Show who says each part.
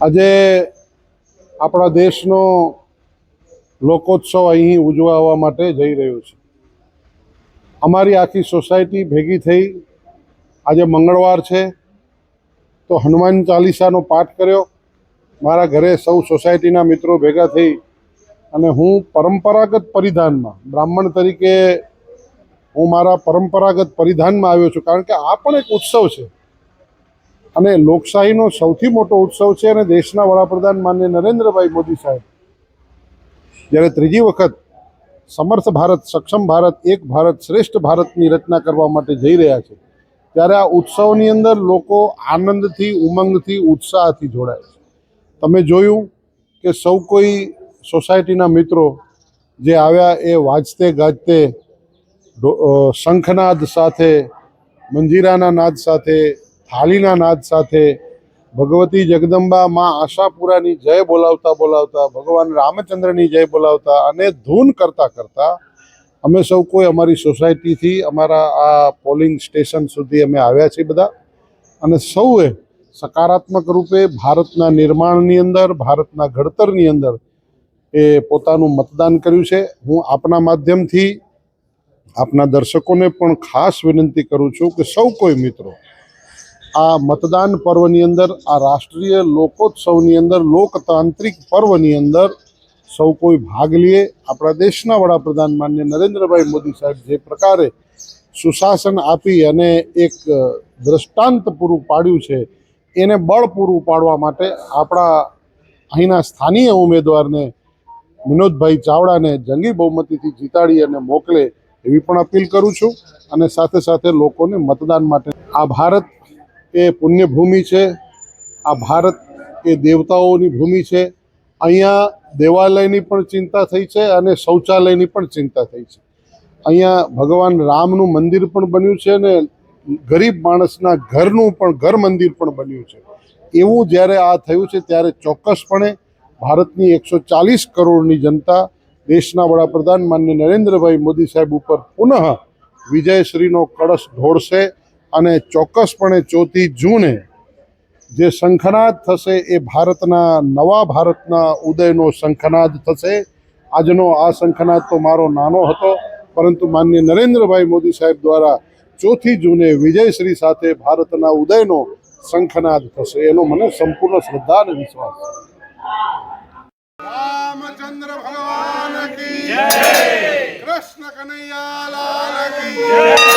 Speaker 1: આજે આપણા દેશનો લોકોત્સવ અહીં ઉજવવા માટે જઈ રહ્યો છે. અમારી આખી સોસાયટી ભેગી થઈ. આજે મંગળવાર છે. તો હનુમાન ચાલીસાનો પાઠ કર્યો. મારા ઘરે સૌ સોસાયટીના મિત્રો ભેગા થઈ અને હું પરંપરાગત પરિધાનમાં, બ્રાહ્મણ તરીકે હું મારા પરંપરાગત પરિધાનમાં આવ્યો છું. કારણ કે આ પણ એક ઉત્સવ છે. અને લોકશાહીનો સૌથી મોટો ઉત્સવ છે અને દેશના વડાપ્રધાન માન્ય નરેન્દ્રભાઈ મોદી સાહેબ. જ્યારે ત્રીજી વખત સમર્થ ભારત, સક્ષમ ભારત, એક ભારત શ્રેષ્ઠ ભારતની રચના કરવા માટે જઈ રહ્યા છે, ત્યારે આ ઉત્સવની અંદર લોકો આનંદથી, ઉમંગથી, ઉત્સાહથી જોડાય છે. તમે જોયું કે સૌ કોઈ સોસાયટીના મિત્રો જે આવ્યા એ વાજતે ગાજતે શંખનાદ સાથે, મંજીરાના નાદ સાથે થાળીના નાદ સાથે ભગવતી જગદંબા માં આશાપુરાની જય બોલાવતા બોલાવતા, ભગવાન રામચંદ્રની જય બોલાવતા અને ધૂન કરતા કરતા અમે સૌ કોઈ અમારી સોસાયટીથી અમારા આ પોલિંગ સ્ટેશન સુધી અમે આવ્યા છીએ બધા. અને સૌએ સકારાત્મક રૂપે ભારતના નિર્માણની અંદર, ભારતના ઘડતરની અંદર એ પોતાનું મતદાન કર્યું છે. હું આપના માધ્યમથી આપના દર્શકોને પણ ખાસ વિનંતી કરું છું કે સૌ કોઈ મિત્રો આ મતદાન પર્વની અંદર, આ રાષ્ટ્રીય લોકોત્સવની અંદર, લોકતાંત્રિક પર્વની અંદર સૌ કોઈ ભાગ લઈએ આપણા દેશના વડાપ્રધાન માન્ય નરેન્દ્રભાઈ મોદી સાહેબ જે પ્રકારે સુશાસન આપી અને એક દ્રષ્ટાંત પૂરું પાડ્યું છે, એને બળ પૂરું પાડવા માટે આપણા અહીંના સ્થાનીય ઉમેદવારને વિનોદભાઈ ચાવડાને જંગી બહુમતીથી જીતાડી અને મોકલે એવી પણ અપીલ કરું છું. અને સાથે સાથે લોકોને મતદાન માટે આ ભારત એ પુણ્યભૂમિ છે. આ ભારત એ દેવતાઓની ભૂમિ છે. અહીંયા દેવાલયની પણ ચિંતા થઈ છે અને શૌચાલયની પણ ચિંતા થઈ છે. અહીંયા ભગવાન રામનું મંદિર પણ બન્યું છે અને ગરીબ માણસના ઘરનું પણ ઘર મંદિર પણ બન્યું છે. એવું જ્યારે આ થયું છે ત્યારે ચોક્કસપણે ભારતની એકસો ચાલીસ કરોડની જનતા દેશના વડાપ્રધાન માન્ય નરેન્દ્રભાઈ મોદી સાહેબ ઉપર પુનઃ વિજયશ્રીનો કળશ ઢોળશે. અને ચોક્કસપણે ચોથી જૂને જે શંખનાદ થશે એ ભારતના નવા ભારતના ઉદયનો શંખનાદ થશે. આજનો આ શંખનાદ તો મારો નાનો હતો પરંતુ માન્ય નરેન્દ્રભાઈ મોદી સાહેબ દ્વારા ચોથી જૂને વિજયશ્રી સાથે ભારતના ઉદયનો શંખનાદ થશે. એનો મને સંપૂર્ણ શ્રદ્ધા અને વિશ્વાસ છે. રામચંદ્ર ભગવાન કી જય! કૃષ્ણ કનૈયા લાલ કી જય!